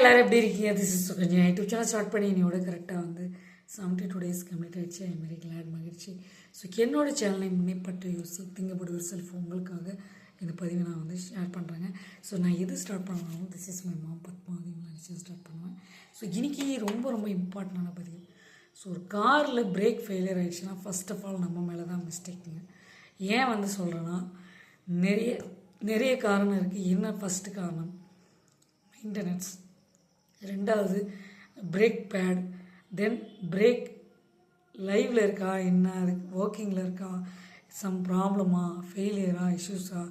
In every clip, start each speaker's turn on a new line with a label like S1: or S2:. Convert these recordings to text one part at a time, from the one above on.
S1: எல்லோரும் எப்படி இருக்கீங்க? This is Sukanya YouTube channel start பண்ணி என்னோட கரெக்டாக வந்து செவன்டி டூ டேஸ் கம்ப்ளீட் ஆகிடுச்சு ஐ வெரி கிளாட் மகிழ்ச்சி. ஸோ என்னோட சேனலை முன்னேப்பட்டு யோசி ஒரு செல்ஃப் உங்களுக்காக இந்த பதிவை நான் வந்து ஷேர் பண்ணுறேங்க ஸோ நான் எது ஸ்டார்ட் பண்ணாலும் this is my mom Padma நினச்சி ஸ்டார்ட் பண்ணுவேன். ஸோ இன்றைக்கி ரொம்ப ரொம்ப இம்பார்ட்டண்டான பதிவு. ஸோ ஒரு காரில் பிரேக் ஃபெயிலியர் ஆகிடுச்சுன்னா ஃபர்ஸ்ட் ஆஃப் ஆல் நம்ம மேலே தான் மிஸ்டேக்குங்க ஏன் வந்து சொல்கிறேன்னா நிறைய நிறைய காரணம் இருக்குது என்ன ஃபஸ்ட்டு காரணம்? மெயின்டெனன்ஸ் ரெண்டாவது பிரேக் பேட் தென் பிரேக் லைவில் இருக்கா? என்ன? அதுக்கு ஒர்க்கிங்கில் இருக்கா? சம் ப்ராப்ளமா ஃபெயிலியரா இஷ்யூஸா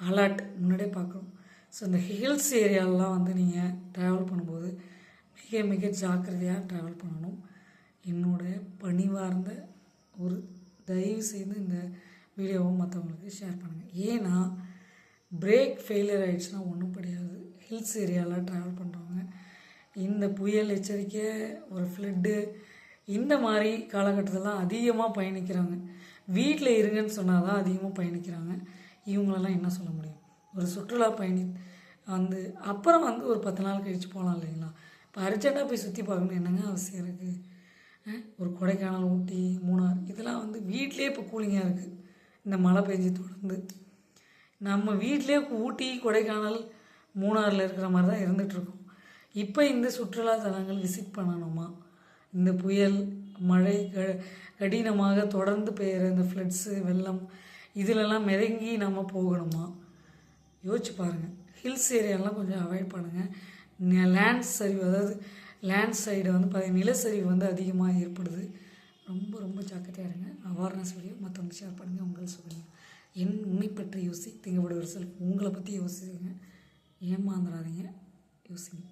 S1: அலர்ட் முன்னாடியே பார்க்கணும் ஸோ இந்த ஹில்ஸ் ஏரியாலலாம் வந்து நீங்கள் ட்ராவல் பண்ணும்போது மிக மிக ஜாக்கிரதையாக ட்ராவல் பண்ணணும். என்னுடைய பணிவார்ந்த ஒரு தயவு செய்து இந்த வீடியோவை மற்றவங்களுக்கு ஷேர் பண்ணுங்கள் ஏன்னா பிரேக் ஃபெயிலியர் ஆகிடுச்சுன்னா ஒன்றும் கிடையாது. ஹில்ஸ் ஏரியாவில் ட்ராவல் பண்ணுறவங்க இந்த புயல் எச்சரிக்கை ஒரு ஃப்ளட்டு இந்த மாதிரி காலகட்டத்திலாம் அதிகமாக பயணிக்கிறாங்க வீட்டில் இருங்கன்னு சொன்னால் தான் அதிகமாக பயணிக்கிறாங்க. இவங்களெல்லாம் என்ன சொல்ல முடியும்? ஒரு சுற்றுலா பயணி வந்து அப்புறம் வந்து ஒரு பத்து நாள் கழித்து போகலாம் இல்லைங்களா? இப்போ அர்ஜென்ட்டாக போய் சுற்றி பார்க்கணும் என்னங்க அவசியம் இருக்குது ஒரு கொடைக்கானல் ஊட்டி மூணார் இதெல்லாம் வந்து வீட்டிலே இப்போ கூலிங்காக இருக்குது இந்த மழை பெஞ்சு தொடர்ந்து. நம்ம வீட்டிலே ஊட்டி கொடைக்கானல் மூணாறில் இருக்கிற மாதிரி தான் இருந்துகிட்ருக்கோம் இப்போ இந்த சுற்றுலா தலங்கள் விசிட் பண்ணணுமா? இந்த புயல் மழை க கடினமாக தொடர்ந்து பெய்கிற இந்த ஃப்ளட்ஸு வெள்ளம் இதிலெல்லாம் மிதங்கி நம்ம போகணுமா? யோசிச்சு பாருங்கள் ஹில்ஸ் ஏரியாலாம் கொஞ்சம் அவாய்ட் பண்ணுங்கள் லேண்ட் சரிவு அதாவது லேண்ட் சைடு வந்து பார்த்தீங்கன்னா நிலச்சரிவு வந்து அதிகமாக ஏற்படுது. ரொம்ப ரொம்ப ஜாக்கிரதையாக இருங்க. அவேர்னஸ் வீடியோ மற்றவங்க ஷேர் பண்ணுங்கள் உங்களை சொல்லுங்கள் என் உன்னை பற்றி யோசி திங்கப்படுவர் செல்ஃப் உங்களை பற்றி யோசிங்க. ஏமாந்துடாதீங்க யோசிங்க.